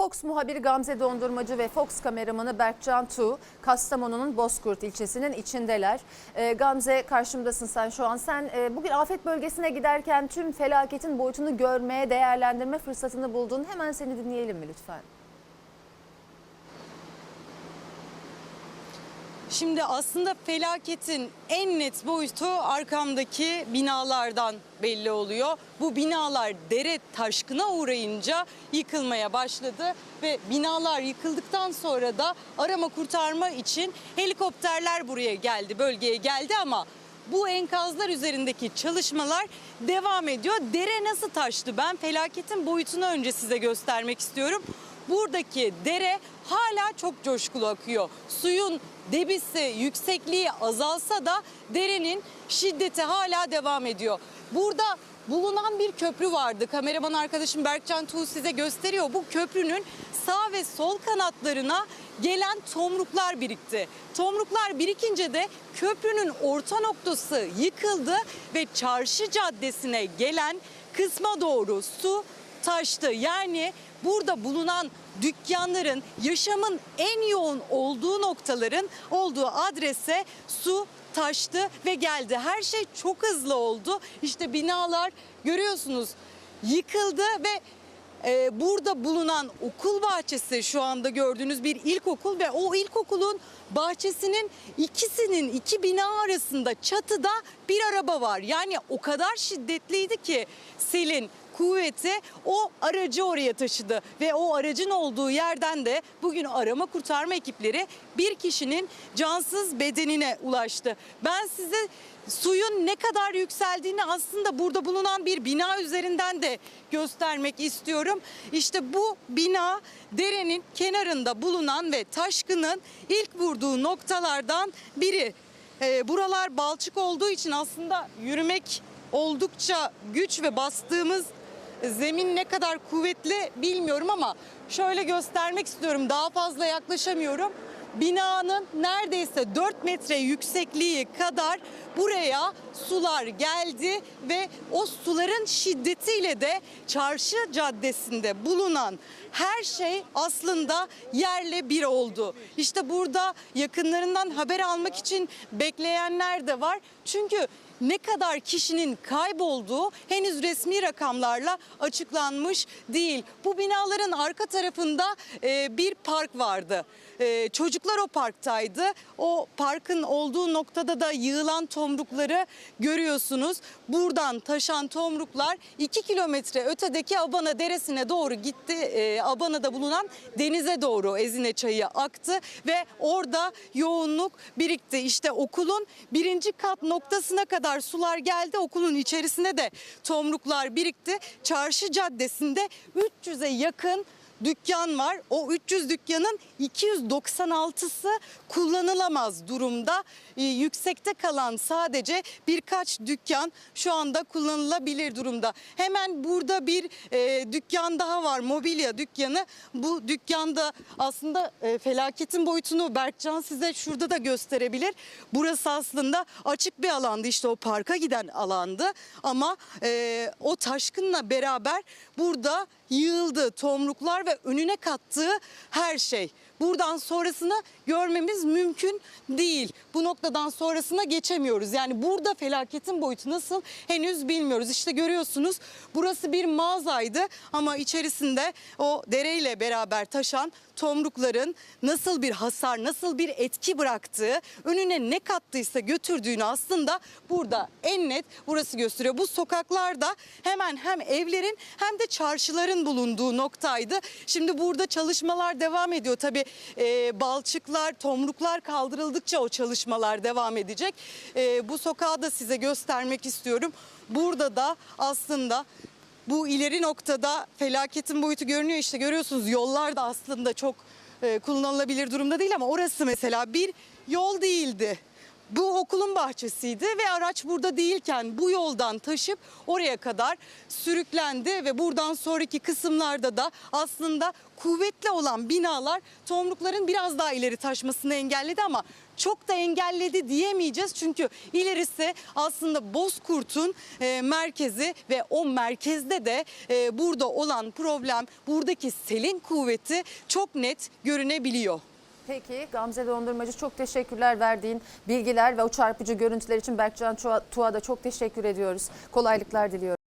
Fox muhabiri Gamze Dondurmacı ve Fox kameramanı Berkcan Tu, Kastamonu'nun Bozkurt ilçesinin içindeler. Ee, Gamze karşımdasın sen şu an. Sen e, bugün afet bölgesine giderken tüm felaketin boyutunu görmeye, değerlendirme fırsatını buldun. Hemen seni dinleyelim mi lütfen? Şimdi aslında felaketin en net boyutu arkamdaki binalardan belli oluyor. Bu binalar dere taşkına uğrayınca yıkılmaya başladı ve binalar yıkıldıktan sonra da arama kurtarma için helikopterler buraya geldi, bölgeye geldi ama bu enkazlar üzerindeki çalışmalar devam ediyor. Dere nasıl taştı? Ben felaketin boyutunu önce size göstermek istiyorum. Buradaki dere hala çok coşkulu akıyor. Suyun debisi, yüksekliği azalsa da derenin şiddeti hala devam ediyor. Burada bulunan bir köprü vardı. Kameraman arkadaşım Berkcan Tuğ size gösteriyor. Bu köprünün sağ ve sol kanatlarına gelen tomruklar birikti. Tomruklar birikince de köprünün orta noktası yıkıldı ve çarşı caddesine gelen kısma doğru su taştı. Yani burada bulunan dükkanların yaşamın en yoğun olduğu noktaların olduğu adrese su taştı ve geldi. Her şey çok hızlı oldu. İşte binalar görüyorsunuz yıkıldı ve e, burada bulunan okul bahçesi şu anda gördüğünüz bir ilkokul ve o ilkokulun bahçesinin ikisinin iki bina arasında çatıda bir araba var. Yani o kadar şiddetliydi ki selin kuvveti o aracı oraya taşıdı ve o aracın olduğu yerden de bugün arama kurtarma ekipleri bir kişinin cansız bedenine ulaştı. Ben size suyun ne kadar yükseldiğini aslında burada bulunan bir bina üzerinden de göstermek istiyorum. İşte bu bina derenin kenarında bulunan ve taşkının ilk vurduğu noktalardan biri. Ee, buralar balçık olduğu için aslında yürümek oldukça güç ve bastığımız zemin ne kadar kuvvetli bilmiyorum ama şöyle göstermek istiyorum. Daha fazla yaklaşamıyorum. Binanın neredeyse 4 metre yüksekliği kadar buraya sular geldi ve o suların şiddetiyle de çarşı caddesinde bulunan her şey aslında yerle bir oldu. İşte burada yakınlarından haber almak için bekleyenler de var. Çünkü ne kadar kişinin kaybolduğu henüz resmi rakamlarla açıklanmış değil. Bu binaların arka tarafında e, bir park vardı. E, çocuklar o parktaydı. O parkın olduğu noktada da yığılan tomrukları görüyorsunuz. Buradan taşan tomruklar 2 kilometre ötedeki Abana Deresi'ne doğru gitti. E, Abana'da bulunan denize doğru Ezine Çayı aktı ve orada yoğunluk birikti. İşte okulun birinci kat noktasına kadar sular geldi. Okulun içerisine de tomruklar birikti. Çarşı caddesinde 300'e yakın dükkan var. O 300 dükkanın 296'sı kullanılamaz durumda. Ee, yüksekte kalan sadece birkaç dükkan şu anda kullanılabilir durumda. Hemen burada bir e, dükkan daha var. Mobilya dükkanı. Bu dükkanda aslında e, felaketin boyutunu Berkcan size şurada da gösterebilir. Burası aslında açık bir alandı. İşte o parka giden alandı. Ama e, o taşkınla beraber burada yığıldı tomruklar ve önüne kattığı her şey. Buradan sonrasını görmemiz mümkün değil. Bu noktadan sonrasına geçemiyoruz. Yani burada felaketin boyutu nasıl henüz bilmiyoruz. İşte görüyorsunuz burası bir mağazaydı ama içerisinde o dereyle beraber taşan tomrukların nasıl bir hasar, nasıl bir etki bıraktığı, önüne ne kattıysa götürdüğünü aslında burada en net burası gösteriyor. Bu sokaklarda hemen hem evlerin hem de çarşıların bulunduğu noktaydı. Şimdi burada çalışmalar devam ediyor. Tabii e, balçıklar, tomruklar kaldırıldıkça o çalışmalar devam edecek. E, bu sokağı da size göstermek istiyorum. Burada da aslında bu ileri noktada felaketin boyutu görünüyor işte görüyorsunuz yollar da aslında çok e, kullanılabilir durumda değil ama orası mesela bir yol değildi. Bu okulun bahçesiydi ve araç burada değilken bu yoldan taşıp oraya kadar sürüklendi ve buradan sonraki kısımlarda da aslında kuvvetli olan binalar tomrukların biraz daha ileri taşmasını engelledi ama çok da engelledi diyemeyeceğiz. Çünkü ilerisi aslında Bozkurt'un e, merkezi ve o merkezde de e, burada olan problem buradaki selin kuvveti çok net görünebiliyor. Peki Gamze Dondurmacı çok teşekkürler verdiğin bilgiler ve o çarpıcı görüntüler için Berkcan Tuğ'a da çok teşekkür ediyoruz. Kolaylıklar diliyorum.